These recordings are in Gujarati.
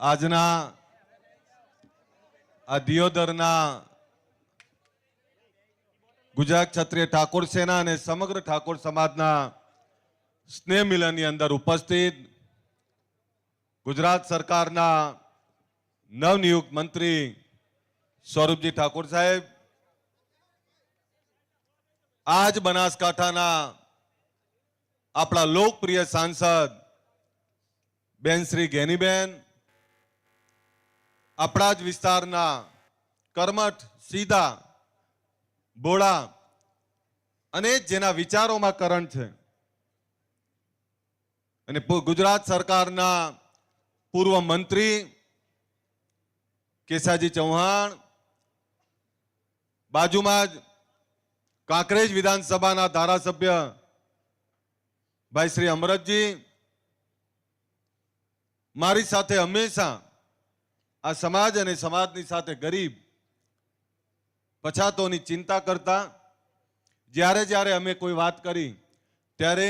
આજના આ દિયોદરના ગુજરાત ક્ષત્રિય ઠાકોર સેના અને સમગ્ર ઠાકોર સમાજના સ્નેહ મિલનની અંદર ઉપસ્થિત ગુજરાત સરકારના નવનિયુક્ત મંત્રી સ્વરૂપજી ઠાકોર સાહેબ, આજ બનાસકાંઠાના આપણા લોકપ્રિય સાંસદ બેન શ્રી ગેનીબેન, આપણા જ વિસ્તારના કર્મઠ, સીધા બોળા અને જેના વિચારોમાં કરંટ છે. અને ગુજરાત સરકારના પૂર્વ મંત્રી કેસાજી ચૌહાણ, બાજુમાં જ કાંકરેજ વિધાનસભાના ધારાસભ્ય ભાઈ શ્રી અમરતજી મારી સાથે હંમેશા આ સમાજ અને સમાજની સાથે ગરીબ, પછાતોની ચિંતા કરતા, જ્યારે જ્યારે અમે કોઈ વાત કરી, ત્યારે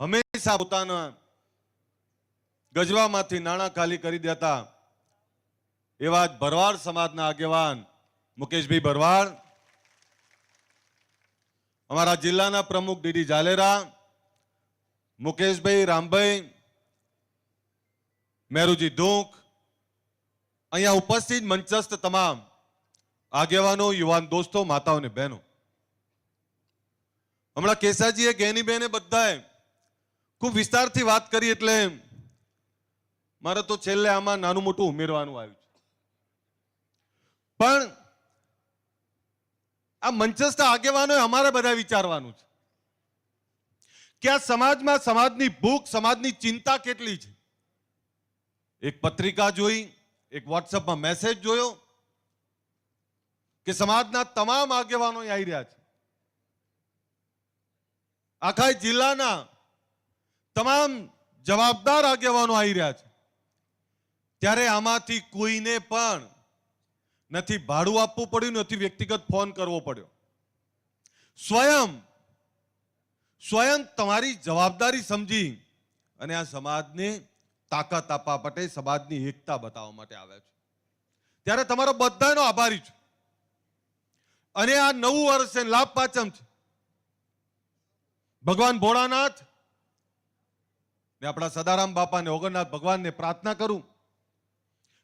હંમેશા પોતાના ગજવામાંથી નાણાં ખાલી કરી દેતા એવા જ ભરવાડ સમાજના આગેવાન મુકેશભાઈ ભરવાડ, અમારા જિલ્લાના પ્રમુખ ડીડી જાલેરા મુકેશભાઈ રામભાઈ મેરુજી ધૂંક અહીંયા ઉપસ્થિત મંચસ્થ તમામ આગેવાનો, યુવાન દોસ્તો, માતાઓ અને બહેનો. હમણાં કેસાજીએ, ગેનીબેને બધાએ ખૂબ વિસ્તારથી વાત કરી એટલે મારે તો છેલ્લે આમાં નાનું મોટું ઉમેરવાનું આવ્યું છે. પણ આ મંચસ્થ આગેવાનોએ અમારે બધા વિચારવાનું છે કે આ સમાજમાં સમાજની ભૂખ, સમાજની ચિંતા કેટલી છે? એક પત્રિકા જોઈ, એક વોટ્સઅપમાં મેસેજ જોયો કે સમાજના તમામ આગેવાનો આવી રહ્યા છે. આખા જિલ્લાના તમામ જવાબદાર આગેવાનો આવી રહ્યા છે. ત્યારે આમાંથી કોઈને પણ નથી ભાડું આપવું પડ્યું, નથી વ્યક્તિગત ફોન કરવો પડ્યો. સ્વયં સ્વયં તમારી જવાબદારી સમજી અને આ સમાજને તાકાત આપવા માટે સમાજની એકતા બતાવવા માટે આવ્યા છે. ત્યારે તમારો બધાનો આભારી છું. અને આ નવું વર્ષ છે લાભ પાંચમ છે. ભગવાન ભોળાનાથ ને આપણા સદારામ બાપા ને ઓગણનાથ ભગવાનને પ્રાર્થના કરું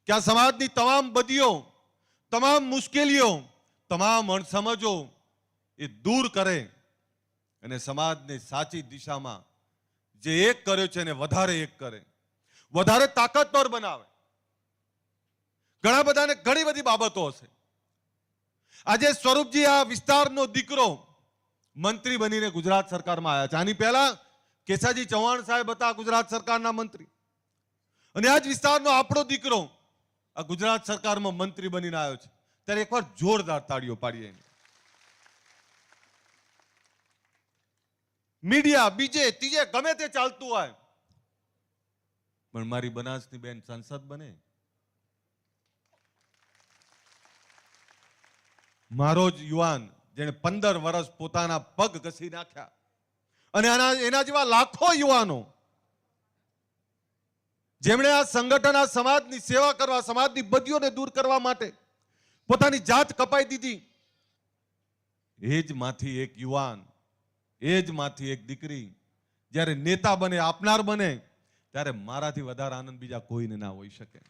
કે આ સમાજની તમામ બદીઓ, તમામ મુશ્કેલીઓ, તમામ અણસમજો એ દૂર કરે અને સમાજને સાચી દિશામાં જે એક કર્યો છે એને વધારે એક કરે. વધારે તાકાતવર બનાવે. ઘણા બધાને ઘણી બધી બાબતો હશે. આજે સ્વરૂપજી આ વિસ્તારનો દીકરો મંત્રી બનીને ગુજરાત સરકારમાં આવ્યા છે. આની પહેલા કેસાજી ચૌહાણ સાહેબ હતા ગુજરાત સરકારના મંત્રી. અને આ જ વિસ્તારનો આપણો દીકરો આ ગુજરાત સરકારમાં મંત્રી બનીને આવ્યો છે. ત્યારે એકવાર જોરદાર તાળીઓ પાડીએ. મીડિયા, બીજે, ત્રીજે, ગમે તે ચાલતું હોય પણ મારી બનાસની બેન સાંસદ બને. મારો જ યુવાન, જેણે પંદર વર્ષ પોતાના પગ ઘસી નાખ્યા. અને એના જેવા લાખો યુવાનો, જેમણે આ સંગઠન, આ સમાજની સેવા કરવા, સમાજની બદીઓને દૂર કરવા માટે પોતાની જાત કપાઈ દીધી. એ જ માંથી એક યુવાન, એ જ માંથી એક દીકરી, જ્યારે નેતા બને, આપનાર બને ત્યારે મારાથી વધારે આનંદ બીજા કોઈને ના હોઈ શકે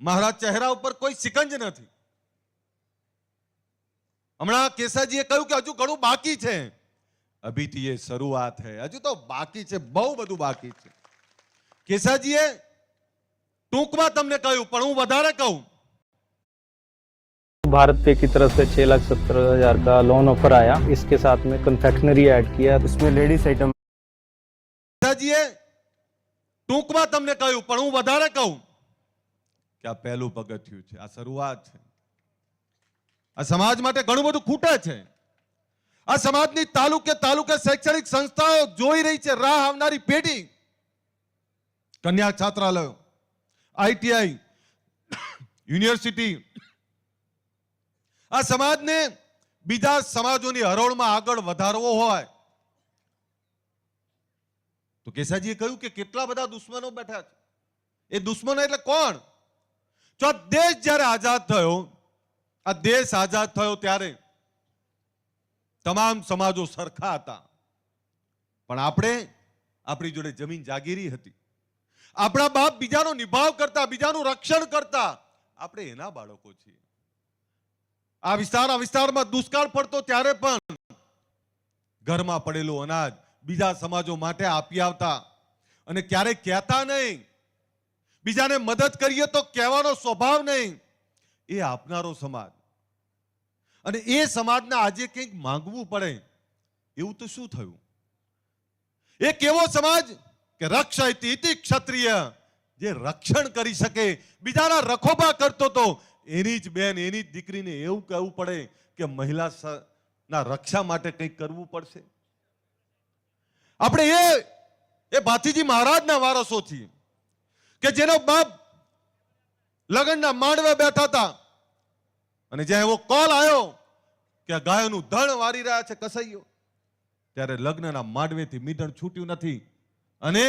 મારા ચહેરા ઉપર કોઈ સિકંજ નથી હમણાં કેસાજીએ કહ્યું કે હજુ ઘણું બાકી છે અભી તો ये શરૂઆત है હજુ તો બાકી છે બહુ બધું બાકી છે કેસાજીએ ટૂંકમાં તમને કહ્યું પણ હું વધારે કહું भारत पे की तरफ से छह लाख सत्तर हजार का लोन ऑफर आया इसके साथ में कन्फेक्शनरी ऐड किया उसमें लेडीज आइटम કેસાજીએ ટૂંકમાં તમને કહ્યું, પણ હું વધારે કહું. કે આ પહેલું પગથિયું છે, આ શરૂઆત છે. આ સમાજ માટે ઘણું બધું ખૂટે છે. આ સમાજની તાલુકે તાલુકે શૈક્ષણિક સંસ્થાઓ જોઈ રહી છે, રાહ આવનારી પેઢી. કન્યા છાત્રાલયો, આઈટીઆઈ, યુનિવર્સિટી. આ સમાજને બીજા સમાજોની હરોળમાં આગળ વધારવો હોય તો કેસાજીએ કહ્યું કે કેટલા બધા દુશ્મનો બેઠા છે? એ દુશ્મનો એટલે કોણ? જો દેશ જ્યારે આઝાદ થયો, આ દેશ આઝાદ થયો ત્યારે તમામ સમાજો સરખા હતા. પણ આપણે આપણી જોડે જમીન જાગીરી હતી. આપણા બાપ બીજાનો નિભાવ કરતા, બીજાનું રક્ષણ કરતા આપણે એના બાળકો છીએ. આ વિસ્તાર, આ વિસ્તારમાં દુષ્કાળ પડતો ત્યારે પણ ઘરમાં પડેલું અનાજ બીજા સમાજો માટે આપી આવતા. અને ક્યારેય કહેતા નહીં. બીજાને મદદ કરીએ તો કહેવાનો સ્વભાવ નહીં. એ આપનારો સમાજ. અને એ સમાજને આજે કંઈક માંગવું પડે. એવું તો શું થયું? એક એવો સમાજ કે રક્ષ ક્ષત્રિય, જે રક્ષણ કરી શકે, બીજાના રખોબા કરતો તો એની જ બેન, એની જ દીકરીને એવું કહેવું પડે કે મહિલા ના રક્ષા માટે કંઈક કરવું પડશે. આપણે એ એ ભાતીજી મહારાજના વારસો છીએ કે જેનો બાપ લગ્નના માંડવે બેઠા હતા. અને જ્યાં એવો કોલ આવ્યો કે આ ગાયોનું ધણ વારી રહ્યા છે કસાઈઓ ત્યારે લગ્નના માંડવેથી મીંડણ છૂટ્યું નથી. અને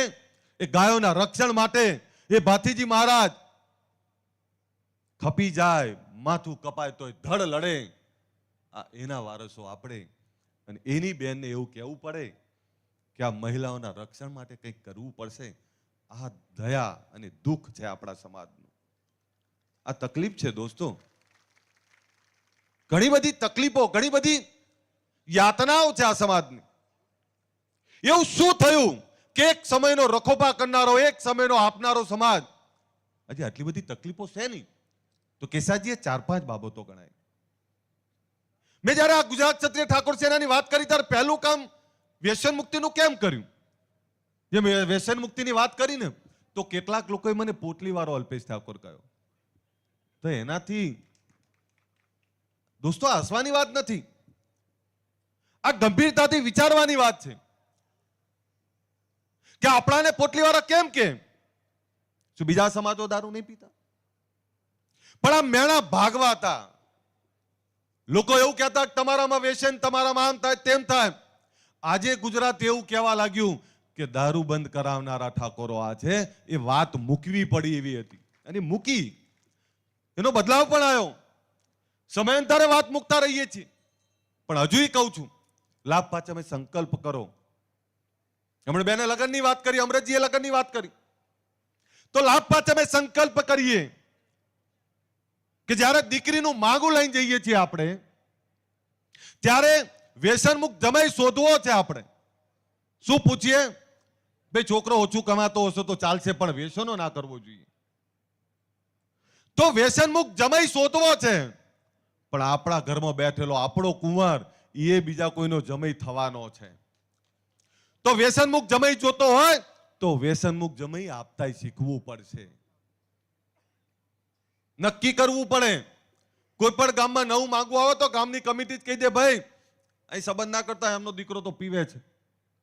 એ ગાયોના રક્ષણ માટે એ ભાતીજી મહારાજ ખપી જાય, માથું કપાય તોય ધડ લડે. આ એના વારસો આપણે. અને એની બેનને એવું કહેવું પડે કે આ મહિલાઓના રક્ષણ માટે કંઈક કરવું પડશે? આ દયા અને દુઃખ છે આપણા સમાજનું. આ તકલીફ છે દોસ્તો. ઘણી બધી તકલીફો, ઘણી બધી યાતનાઓ છે આ સમાજની. એવું શું થયું કે એક સમયનો રખોપા કરનારો, એક સમયનો આપનારો સમાજ? હજી આટલી બધી તકલીફો છે નહીં. તો કેસાજીએ ચાર પાંચ બાબતો ગણાય મેં જ્યારે આ ગુજરાત ક્ષત્રિય ઠાકોર સેનાની વાત કરી ત્યારે પહેલું કામ વ્યસન મુક્તિનું કેમ કર્યું? જે વ્યસન મુક્તિની વાત કરી ને તો કેટલાક લોકોએ મને પોટલી વાળો અલ્પેશ ઠાકોર કહ્યો. તો એનાથી દોસ્તો, હસવાની વાત નથી. આ ગંભીરતાથી વિચારવાની વાત છે. કે આપણાને પોટલીવાળા કેમ કે? શું બીજા સમાજો દારૂ નહીં પીતા? પણ આ મેણા ભાગવા હતા. લોકો એવું કહેતા, તમારામાં વ્યસન, તમારામાં આમ થાય તેમ થાય. આજે ગુજરાત એવું કહેવા લાગ્યું કે દારૂ બંધ કરાવનારા ઠાકોરો આ છે એ વાત મૂકવી પડી એવી હતી. અને મૂકી. એનો બદલાવ પણ આવ્યો. સમયાંતરે વાત મૂકતા રહીએ છીએ. પણ હજુય કહું છું, લાભ પાછળ સંકલ્પ કરો. હમણાં બેને લગ્નની વાત કરી, અમરતજીએ લગ્નની વાત કરી. તો લાભ પાછા અમે સંકલ્પ કરીએ કે જ્યારે દીકરીનું માગું લઈને જઈએ છીએ આપણે, ત્યારે વ્યસન મુક્ત જમાઈ શોધવો છે આપણે. શું પૂછીએ? ભાઈ છોકરો ઓછું કમાતો હશે તો ચાલશે, પણ વ્યસનો ના કરવો જોઈએ. તો વ્યસનમુક્ત જમાઈ શોધવો છે. પણ આપણા ઘરમાં બેઠેલો આપણો કુંવર એ બીજા કોઈનો જમાઈ થવાનો છે. તો વ્યસનમુક્ત જમઈ જોતો હોય, તો વ્યસનમુક્ત જમાઈ આપતા શીખવું પડશે. નક્કી કરવું પડે. કોઈ પણ ગામમાં નવું માંગવું આવે તો ગામની કમિટી જ કહી દે, ભાઈ અહીં સંબંધ ના કરતા એમનો દીકરો તો પીવે છે.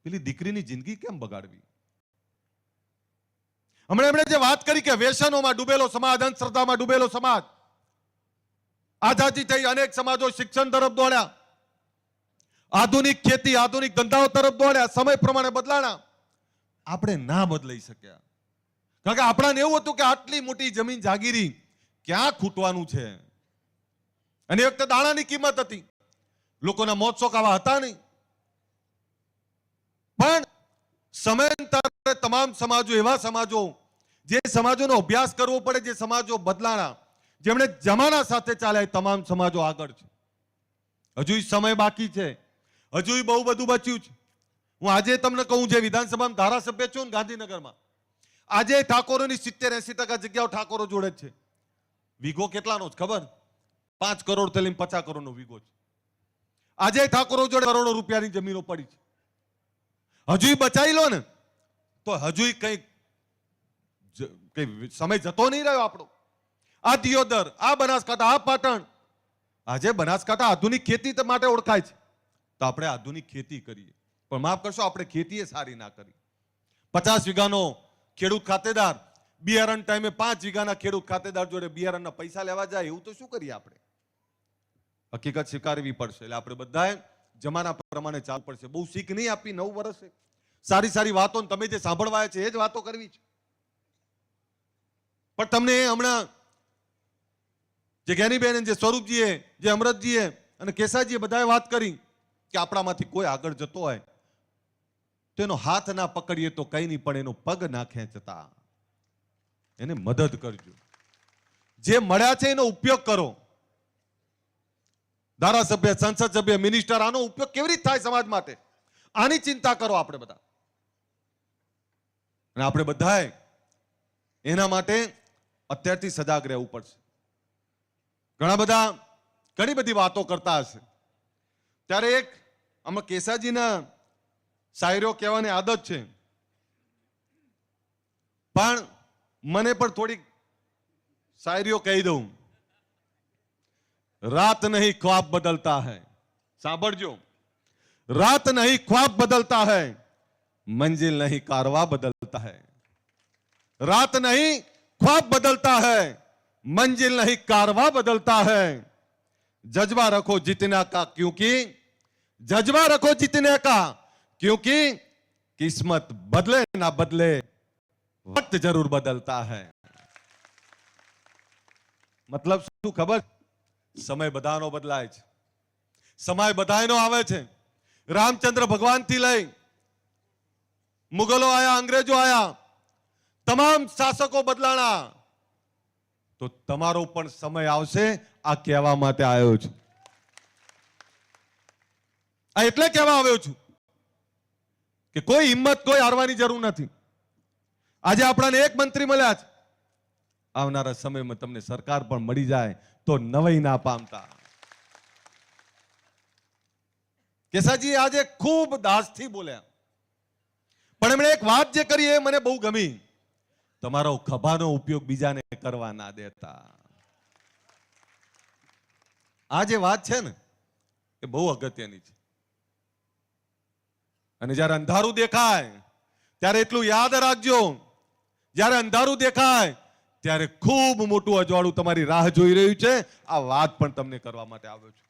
પેલી દીકરીની જિંદગી કેમ બગાડવી? હમણાં એમણે જે વાત કરી કે વ્યસનોમાં ડૂબેલો સમાજ, અંધશ્રદ્ધામાં ડૂબેલો સમાજ, આઝાદી થઈ અનેક સમાજો શિક્ષણ તરફ દોડ્યા. આધુનિક ખેતી, આધુનિક ધંધાઓ તરફ દોડ્યા, સમય પ્રમાણે બદલાણા. આપણે ના બદલાઈ શક્યા. કારણ કે આપણાને એવું હતું કે આટલી મોટી જમીન જાગીરી ક્યાં ખૂટવાનું છે? અને એક તો દાણાની કિંમત હતી. લોકોના મોત શોખ આવા હતા નહીં. પણ સમયાંતરે તમામ સમાજો, એવા સમાજો જે સમાજોનો અભ્યાસ કરવો પડે, જે સમાજો બદલાણા, જેમણે જમાના સાથે ચાલ્યા તમામ સમાજો આગળ છે. હજુ સમય બાકી છે. હજુ બહુ બધું બચ્યું છે. હું આજે તમને કહું, જે વિધાનસભામાં ધારાસભ્ય છું ને ગાંધીનગરમાં, આજે ઠાકોરોની સિત્તેર એસી ટકા જગ્યાઓ ઠાકોરો જોડે જ છે. વીઘો કેટલાનો છે ખબર? પાંચ કરોડથી લઈને પચાસ કરોડનો વીઘો છે. આજે ઠાકોરો જોડે કરોડો રૂપિયાની જમીનો પડી છે. હજુય બચાવી લો ને, તો હજુય કંઈક કંઈ સમય જતો નહીં રહ્યો આપણો. આ દિયોદર, આ બનાસકાંઠા, આ પાટણ, આજે બનાસકાંઠા આધુનિક ખેતી માટે ઓળખાય છે. તો આપણે આધુનિક ખેતી કરીએ. પણ માફ કરશો, આપણે ખેતી સારી ના કરી. પચાસ વીઘાનો ખેડૂત ખાતેદાર, બિયારણ ટાઈમે પાંચ વીઘાના ખેડૂત ખાતેદાર જોડે બિયારણના પૈસા લેવા જાય, એવું તો શું કરીએ આપણે? હકીકત સ્વીકારવી પડશે. એટલે આપણે બધાએ જમાના પ્રમાણે ચાલવું પડશે. બહુ શીખ નહીં આપી નવ વર્ષે. સારી સારી વાતો તમે જે સાંભળવા છે એ જ વાતો કરવી છે. પણ તમને હમણાં જે જ્ઞાનીબેન જે સ્વરૂપજીએ, જે અમૃતજીએ અને કેસાજીએ બધાએ વાત કરી કે આપણામાંથી કોઈ આગળ જતો હોય, તો એનો હાથ ના પકડીએ તો કઈ નહીં, પણ એનો પગ ના ખેંચતા. એને મદદ કરજો. જે મળ્યા છે એનો ઉપયોગ કરો. ધારાસભ્ય સંસદ સભ્ય મિનિસ્ટર આનો ઉપયોગ કેવી રીતે થાય સમાજ માટે? આની ચિંતા કરો આપણે બધા. અને આપણે બધાએ એના માટે અત્યારથી સજાગ રહેવું પડશે. ઘણા બધા ઘણી બધી વાતો કરતા હશે. ત્યારે એક આમાં કેસાજીના શાયરીઓ કહેવાની આદત છે. પણ મને પણ થોડીક શાયરીઓ કહી દઉં. रात नहीं ख्वाब बदलता है। साबरजो रात नहीं ख्वाब बदलता है, मंजिल नहीं कारवा बदलता है। रात नहीं ख्वाब बदलता है, मंजिल नहीं कारवा बदलता है। जज्बा रखो जितना का, क्योंकि जज्बा रखो जितने का, क्योंकि किस्मत बदले ना बदले, वक्त ज़रूर बदलता है। मतलब खबर। સમય બધાનો બદલાય છે. સમય બધાનો આવે છે. રામચંદ્ર ભગવાનથી લઈ મુગલો આયા, અંગ્રેજો આયા, તમામ શાસકો બદલાણા. તો તમારો પણ સમય આવશે આ કહેવા માટે આવ્યો છું. આ એટલે કહેવા આવ્યો છું કે કોઈ હિંમત કોઈ હારવાની જરૂર નથી. આજે આપણાને એક મંત્રી મળ્યા છે. આવનારા સમયમાં તમને સરકાર પણ મળી જાય તો નવાઈ ના પામતા. કેસાજી આજે ખૂબ દાસથી બોલ્યા. પણ એમણે એક વાત જે કરી એ મને બહુ ગમી. તમારો ખભાનો ઉપયોગ બીજાને કરવા ના દેતા. આ જે વાત છે ને, એ બહુ અગત્યની છે. અને જ્યારે અંધારું દેખાય, ત્યારે એટલું યાદ રાખજો. જ્યારે અંધારું દેખાય ત્યારે ખૂબ મોટું અજવાળું તમારી રાહ જોઈ રહ્યું છે. આ વાત પણ તમને કરવા માટે આવ્યો છું.